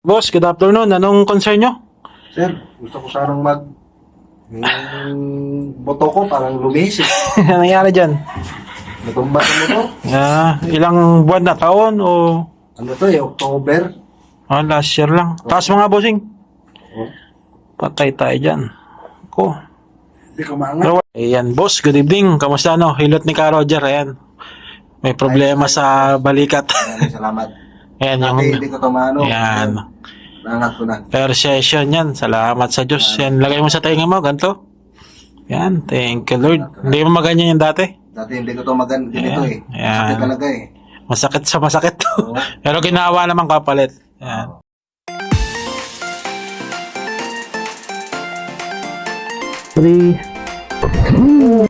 Boss, good afternoon. Anong concern nyo? Sir, gusto ko sanang mag... Yung boto ko parang lumihis eh. Anong nangyari dyan? Natumba sa motor. Ah, ilang buwan na taon o Ano to eh, October. ah, last year lang? Taas mga bossing. Oh, Patay tayo dyan. Ko. Hindi ko maangat. Pero, ayan, boss, good evening. Kamusta no? Hilot ni Ka Roger, ayan. May problema sa balikat. Maraming salamat. ayan, yung... Dati hindi ko to maano. Ayan. Naangat ko na. Per session yan. Salamat sa Diyos. Yan, lagay mo sa tainga mo, ganito. Yan, thank you Lord. Hindi mo maganyan yung dati. Dati hindi ko to magan ganito eh. Ayan. Sakit talaga eh. Masakit sa masakit. Oo. Pero ginawa naman kapalit. Yan. Three.